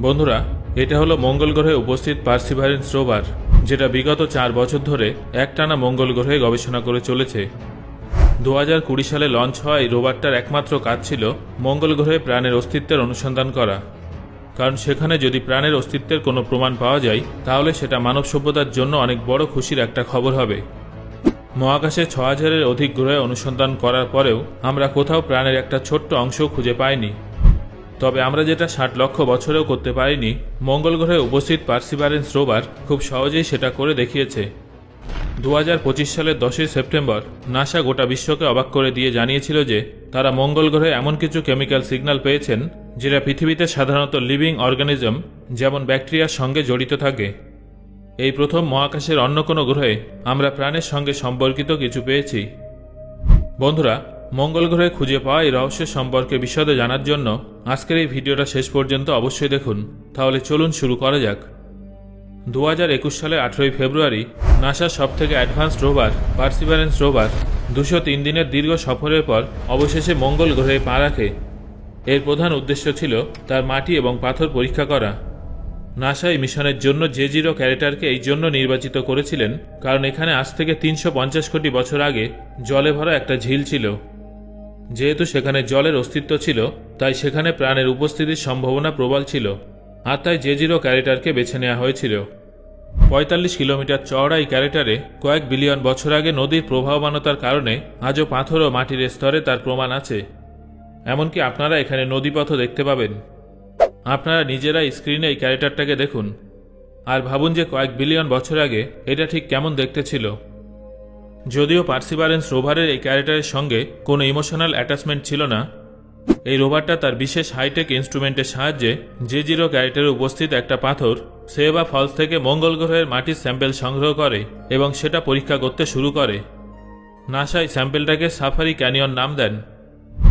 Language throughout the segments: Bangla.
বন্ধুরা, এটা হলো মঙ্গল গ্রহে উপস্থিত পার্সিভারেন্স রোভার যেটা বিগত চার বছর ধরে একটানা মঙ্গল গ্রহে গবেষণা করে চলেছে। দু কুড়ি সালে লঞ্চ হওয়া এই রোভারটার একমাত্র কাজ ছিল মঙ্গল গ্রহে প্রাণের অস্তিত্বের অনুসন্ধান করা। কারণ সেখানে যদি প্রাণের অস্তিত্বের কোনো প্রমাণ পাওয়া যায়, তাহলে সেটা মানব সভ্যতার জন্য অনেক বড় খুশির একটা খবর হবে। মহাকাশে ছ হাজারের অধিক গ্রহে অনুসন্ধান করার পরেও আমরা কোথাও প্রাণের একটা ছোট্ট অংশও খুঁজে পাইনি। তবে আমরা যেটা ষাট লক্ষ বছরেও করতে পারিনি, মঙ্গল গ্রহে উপস্থিত পার্সিভারেন্স রোভার খুব সহজেই সেটা করে দেখিয়েছে। দু হাজার পঁচিশ সালের দশই সেপ্টেম্বর, নাসা গোটা বিশ্বকে অবাক করে দিয়ে জানিয়েছিল যে, তারা মঙ্গল গ্রহে এমন কিছু কেমিক্যাল সিগন্যাল পেয়েছেন, যেটা পৃথিবীতে সাধারণত লিভিং অর্গানিজম, যেমন ব্যাকটেরিয়ার সঙ্গে জড়িত থাকে। এই প্রথম মহাকাশের অন্য কোনো গ্রহে আমরা প্রাণের সঙ্গে সম্পর্কিত কিছু পেয়েছি। বন্ধুরা, মঙ্গল গ্রহে খুঁজে পাওয়া এই রহস্যের সম্পর্কে বিশদে জানার জন্য আজকের এই ভিডিওটা শেষ পর্যন্ত অবশ্যই দেখুন। তাহলে চলুন শুরু করা যাক। দু হাজার একুশ সালের আঠেরোই ফেব্রুয়ারি, নাসার সবথেকে অ্যাডভান্সড রোভার, পার্সিভারেন্স রোভার, দুশো তিন দিনের দীর্ঘ সফরের পর অবশেষে মঙ্গল গ্রহে পা রাখে। এর প্রধান উদ্দেশ্য ছিল তার মাটি এবং পাথর পরীক্ষা করা। নাসা এই মিশনের জন্য জে জিরো ক্যারেটারকে এই জন্য নির্বাচিত করেছিলেন, কারণ এখানে আজ থেকে তিনশো পঞ্চাশ কোটি বছর আগে জলে ভরা একটা ঝিল ছিল। যেহেতু সেখানে জলের অস্তিত্ব ছিল তাই সেখানে প্রাণের উপস্থিতির সম্ভাবনা প্রবল ছিল, আর তাই জে জিরো ক্যারেটারকে বেছে নেওয়া হয়েছিল। পঁয়তাল্লিশ কিলোমিটার চওড়া এই ক্যারেটারে কয়েক বিলিয়ন বছর আগে নদীর প্রবাহমানতার কারণে আজও পাথর ও মাটির স্তরে তার প্রমাণ আছে। এমনকি আপনারা এখানে নদীপথও দেখতে পাবেন। আপনারা নিজেরা স্ক্রিনে এই ক্যারেক্টারটাকে দেখুন, আর ভাবুন যে কয়েক বিলিয়ন বছর আগে এটা ঠিক কেমন দেখতে ছিল। যদিও পার্সিভারেন্স রোভারের এই ক্যারেক্টারের সঙ্গে কোনো ইমোশনাল অ্যাটাচমেন্ট ছিল না এই রোভারটা তার বিশেষ হাইটেক ইনস্ট্রুমেন্টের সাহায্যে যে জিরো ক্যারেক্টারে উপস্থিত একটা পাথর সেবা ফলস থেকে মঙ্গল গ্রহের মাটির স্যাম্পেল সংগ্রহ করে এবং সেটা পরীক্ষা করতে শুরু করে। নাসা এই স্যাম্পেলটাকে সাফারি ক্যানিয়ন নাম দেন।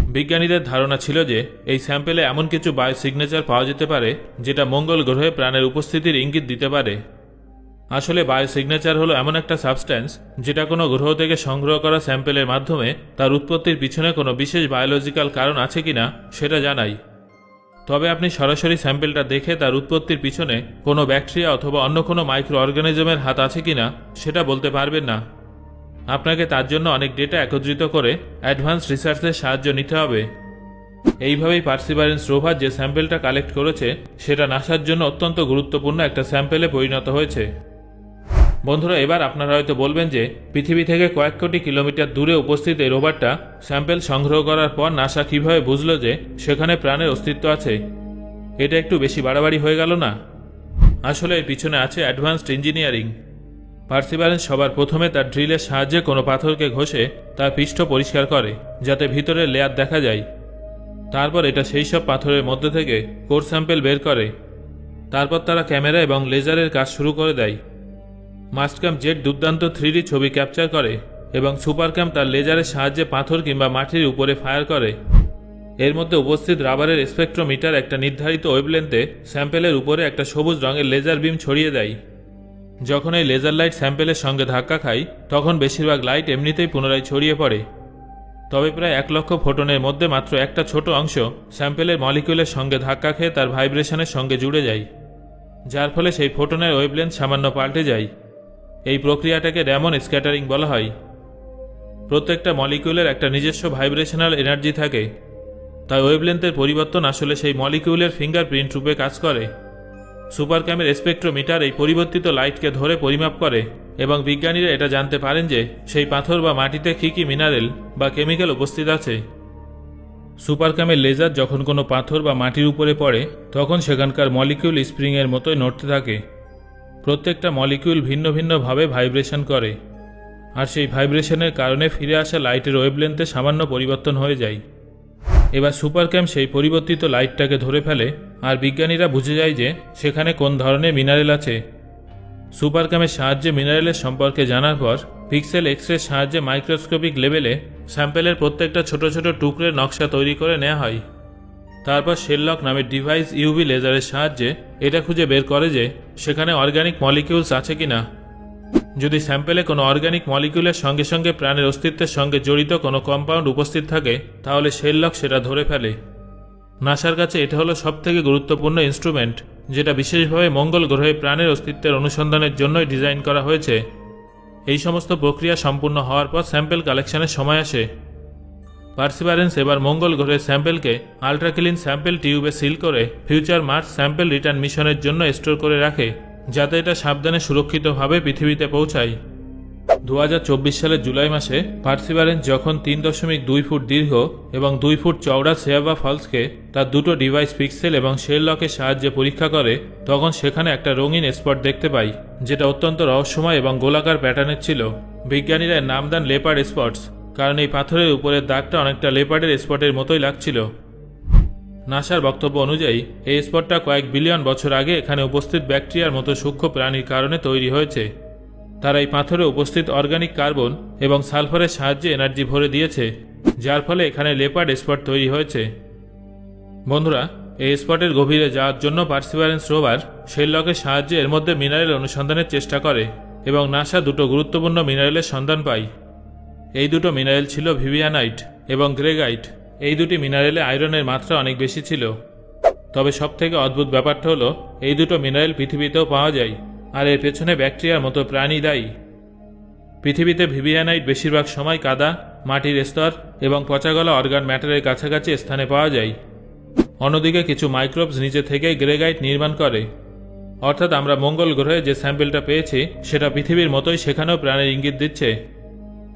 বিজ্ঞানীদের ধারণা ছিল যে এই স্যাম্পেলে এমন কিছু বায়ো সিগনেচার পাওয়া যেতে পারে যেটা মঙ্গল গ্রহে প্রাণের উপস্থিতির ইঙ্গিত দিতে পারে। আসলে বায়ো সিগনেচার হলো এমন একটা সাবস্ট্যান্স যেটা কোনো গ্রহ থেকে সংগ্রহ করা স্যাম্পেলের মাধ্যমে তার উৎপত্তির পিছনে কোনো বিশেষ বায়োলজিক্যাল কারণ আছে কিনা সেটা জানাই। তবে আপনি সরাসরি স্যাম্পেলটা দেখে তার উৎপত্তির পিছনে কোনো ব্যাকটেরিয়া অথবা অন্য কোনো মাইক্রো অর্গানিজমের হাত আছে কিনা সেটা বলতে পারবেন না। আপনাকে তার জন্য অনেক ডেটা একত্রিত করে অ্যাডভান্স রিসার্চের সাহায্য নিতে হবে। এইভাবেই পার্সিভারেন্স রোভার যে স্যাম্পেলটা কালেক্ট করেছে, সেটা নাসার জন্য অত্যন্ত গুরুত্বপূর্ণ একটা স্যাম্পেলে পরিণত হয়েছে। বন্ধুরা, এবার আপনারা হয়তো বলবেন যে পৃথিবী থেকে কয়েক কোটি কিলোমিটার দূরে উপস্থিত এই রোভারটা স্যাম্পেল সংগ্রহ করার পর নাসা কীভাবে বুঝলো যে সেখানে প্রাণের অস্তিত্ব আছে? এটা একটু বেশি বাড়াবাড়ি হয়ে গেল না? আসলে এর পিছনে আছে অ্যাডভান্সড ইঞ্জিনিয়ারিং। পার্সিভারেন্স সবার প্রথমে তার ড্রিলের সাহায্যে কোনো পাথরকে ঘষে তার পৃষ্ঠ পরিষ্কার করে, যাতে ভিতরের লেয়ার দেখা যায়। তারপর এটা সেই সব পাথরের মধ্যে থেকে কোর স্যাম্পেল বের করে। তারপর তারা ক্যামেরা এবং লেজারের কাজ শুরু করে দেয়। মাস্টক্যাম জেট দুর্দান্ত থ্রিডি ছবি ক্যাপচার করে এবং সুপারক্যাম তার লেজারের সাহায্যে পাথর কিংবা মাটির উপরে ফায়ার করে। এর মধ্যে উপস্থিত রাবারের স্পেকট্রোমিটার একটা নির্ধারিত ওয়েবলেন্থে স্যাম্পেলের উপরে একটা সবুজ রঙের লেজার বিম ছড়িয়ে দেয়। যখন এই লেজার লাইট স্যাম্পেলের সঙ্গে ধাক্কা খায়, তখন বেশিরভাগ লাইট এমনিতেই পুনরায় ছড়িয়ে পড়ে। তবে প্রায় এক লক্ষ ফোটনের মধ্যে মাত্র একটা ছোট অংশ স্যাম্পেলের মলিকিউলের সঙ্গে ধাক্কা খেয়ে তার ভাইব্রেশনের সঙ্গে জুড়ে যায়, যার ফলে সেই ফোটনের ওয়েবলেন্থ সামান্য পাল্টে যায়। এই প্রক্রিয়াটাকে র্যামন স্ক্যাটারিং বলা হয়। প্রত্যেকটা মলিকিউলের একটা নিজস্ব ভাইব্রেশনাল এনার্জি থাকে। তাই ওয়েবলেন্থের পরিবর্তন আসলে সেই মলিকিউলের ফিঙ্গারপ্রিন্ট রূপে কাজ করে। সুপার ক্যামের স্পেকট্রোমিটার এই পরিবর্তিত লাইটকে ধরে পরিমাপ করে এবং বিজ্ঞানীরা এটা জানতে পারেন যে সেই পাথর বা মাটিতে কী কী মিনারেল বা কেমিক্যাল উপস্থিত আছে। সুপার ক্যামের লেজার যখন কোনো পাথর বা মাটির উপরে পড়ে, তখন সেখানকার মলিকিউল স্প্রিংয়ের মতোই নড়তে থাকে। প্রত্যেকটা মলিকিউল ভিন্ন ভিন্নভাবে ভাইব্রেশন করে, আর সেই ভাইব্রেশনের কারণে ফিরে আসা লাইটের ওয়েবলেন্থে সামান্য পরিবর্তন হয়ে যায়। এবার সুপার ক্যাম্প সেই পরিবর্তিত লাইটটাকে ধরে ফেলে, আর বিজ্ঞানীরা বুঝে যায় যে সেখানে কোন ধরনের মিনারেল আছে। সুপার ক্যামের সাহায্যে মিনারেলের সম্পর্কে জানার পর, পিক্সেল এক্স রের সাহায্যে মাইক্রোস্কোপিক লেভেলে স্যাম্পেলের প্রত্যেকটা ছোট ছোট টুকরের নকশা তৈরি করে নেওয়া হয়। তারপর শেললক নামের ডিভাইস ইউভি লেজারের সাহায্যে এটা খুঁজে বের করে যে সেখানে অর্গানিক মলিকিউলস আছে কি না যদি স্যাম্পেলে কোনো অর্গ্যানিক মলিকিউলের সঙ্গে সঙ্গে প্রাণের অস্তিত্বের সঙ্গে জড়িত কোনো কম্পাউন্ড উপস্থিত থাকে, তাহলে শেললক সেটা ধরে ফেলে। নাসার কাছে এটা হলো সবথেকে গুরুত্বপূর্ণ ইনস্ট্রুমেন্ট যেটা বিশেষভাবে মঙ্গল গ্রহে প্রাণের অস্তিত্বের অনুসন্ধানের জন্যই ডিজাইন করা হয়েছে। এই সমস্ত প্রক্রিয়া সম্পূর্ণ হওয়ার পর স্যাম্পেল কালেকশনের সময় আসে। পার্সিভারেন্স এবার মঙ্গল গ্রহের স্যাম্পেলকে আল্ট্রাক্লিন স্যাম্পেল টিউবে সিল করে ফিউচার মার্স স্যাম্পেল রিটার্ন মিশনের জন্য স্টোর করে রাখে, যাতে এটা সাবধানে সুরক্ষিতভাবে পৃথিবীতে পৌঁছায়। দু হাজার চব্বিশ সালের জুলাই মাসে পার্সিভারেন্স যখন তিন দশমিক দুই ফুট দীর্ঘ এবং দুই ফুট চওড়া সেয়াবা ফলসকে তার দুটো ডিভাইস পিক্সেল এবং শেল লকের সাহায্যে পরীক্ষা করে, তখন সেখানে একটা রঙিন স্পট দেখতে পাই, যেটা অত্যন্ত রহস্যময় এবং গোলাকার প্যাটার্নের ছিল। বিজ্ঞানীরা নাম দেন লেপার স্পটস। কারণ এই পাথরের উপরের দাগটা অনেকটা লেপার্ডের স্পটের মতোই লাগছিল। নাসার বক্তব্য অনুযায়ী, এই স্পটটা কয়েক বিলিয়ন বছর আগে এখানে উপস্থিত ব্যাকটেরিয়ার মতো সূক্ষ্ম প্রাণীর কারণে তৈরি হয়েছে। তারা এই পাথরে উপস্থিত অর্গানিক কার্বন এবং সালফারের সাহায্যে এনার্জি ভরে দিয়েছে, যার ফলে এখানে লেপার্ড স্পট তৈরি হয়েছে। বন্ধুরা, এই স্পটের গভীরে যাওয়ার জন্য পার্সিভারেন্স রোভার শেললকের সাহায্যে এর মধ্যে মিনারেল অনুসন্ধানের চেষ্টা করে এবং নাসা দুটো গুরুত্বপূর্ণ মিনারেলের সন্ধান পায়। এই দুটো মিনারেল ছিল ভিভিয়ানাইট এবং গ্রেগাইট। এই দুটি মিনারেলে আয়রনের মাত্রা অনেক বেশি ছিল। তবে সবথেকে অদ্ভুত ব্যাপারটা হলো, এই দুটো মিনারেল পৃথিবীতেও পাওয়া যায়, আর এর পেছনে ব্যাকটেরিয়ার মতো প্রাণী দায়ী। পৃথিবীতে ভিভিয়ানাইট বেশিরভাগ সময় কাদা, মাটির স্তর এবং পচাগলা অর্গান ম্যাটারের কাছাকাছি স্থানে পাওয়া যায়। অন্যদিকে কিছু মাইক্রোবস নিচে থেকে গ্রেগাইট নির্মাণ করে। অর্থাৎ আমরা মঙ্গল গ্রহে যে স্যাম্পেলটা পেয়েছি, সেটা পৃথিবীর মতোই সেখানেও প্রাণের ইঙ্গিত দিচ্ছে।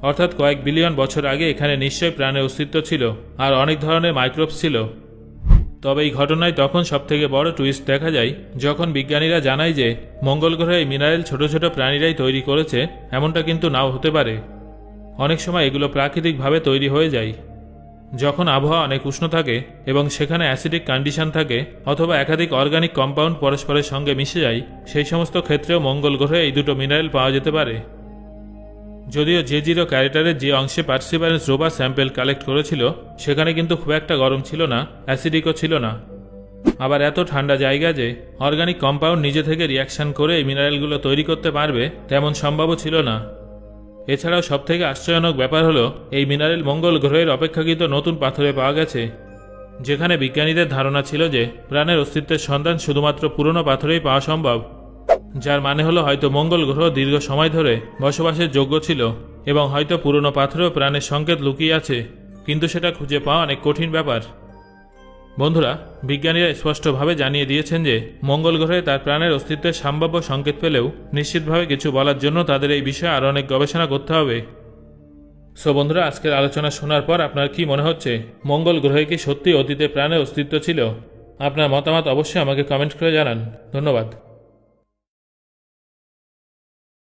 অর্থাৎ কয়েক বিলিয়ন বছর আগে এখানে নিশ্চয়ই প্রাণের অস্তিত্ব ছিল, আর অনেক ধরনের মাইক্রোবস ছিল। তবে এই ঘটনায় তখন সবথেকে বড় টুইস্ট দেখা যায়, যখন বিজ্ঞানীরা জানায় যে মঙ্গল গ্রহে এই মিনারেল ছোট ছোট প্রাণীরাই তৈরি করেছে, এমনটা কিন্তু নাও হতে পারে। অনেক সময় এগুলো প্রাকৃতিকভাবে তৈরি হয়ে যায়। যখন আবহাওয়া অনেক উষ্ণ থাকে এবং সেখানে অ্যাসিডিক কন্ডিশন থাকে অথবা একাধিক অর্গানিক কম্পাউন্ড পরস্পরের সঙ্গে মিশে যায়, সেই সমস্ত ক্ষেত্রেও মঙ্গল গ্রহে এই দুটো মিনারেল পাওয়া যেতে পারে। যদিও যে জিরো ক্যারেটারের যে অংশে পার্সিভারেন্স রোবার স্যাম্পেল কালেক্ট করেছিল, সেখানে কিন্তু খুব একটা গরম ছিল না অ্যাসিডিকও ছিল না। আবার এত ঠান্ডা জায়গা যে অর্গানিক কম্পাউন্ড নিজে থেকে রিয়াকশন করে এই মিনারেলগুলো তৈরি করতে পারবে, তেমন সম্ভবও ছিল না। এছাড়াও সবথেকে আশ্চর্যজনক ব্যাপার হলো, এই মিনারেল মঙ্গল গ্রহের অপেক্ষাকৃত নতুন পাথরে পাওয়া গেছে, যেখানে বিজ্ঞানীদের ধারণা ছিল যে প্রাণের অস্তিত্বের সন্ধান শুধুমাত্র পুরনো পাথরেই পাওয়া সম্ভব। যার মানে হলো হয়তো মঙ্গল গ্রহ দীর্ঘ সময় ধরে বসবাসের যোগ্য ছিল এবং হয়তো পুরনো পাথরেও প্রাণের সংকেত লুকিয়ে আছে, কিন্তু সেটা খুঁজে পাওয়া অনেক কঠিন ব্যাপার। বন্ধুরা, বিজ্ঞানীরা স্পষ্টভাবে জানিয়ে দিয়েছেন যে মঙ্গল গ্রহে তার প্রাণের অস্তিত্বের সম্ভাব্য সংকেত পেলেও নিশ্চিতভাবে কিছু বলার জন্য তাদের এই বিষয়ে আরও অনেক গবেষণা করতে হবে। সো বন্ধুরা, আজকের আলোচনা শোনার পর আপনার কি মনে হচ্ছে, মঙ্গল গ্রহে কি সত্যি অতীতে প্রাণের অস্তিত্ব ছিল? আপনার মতামত অবশ্যই আমাকে কমেন্ট করে জানান। ধন্যবাদ।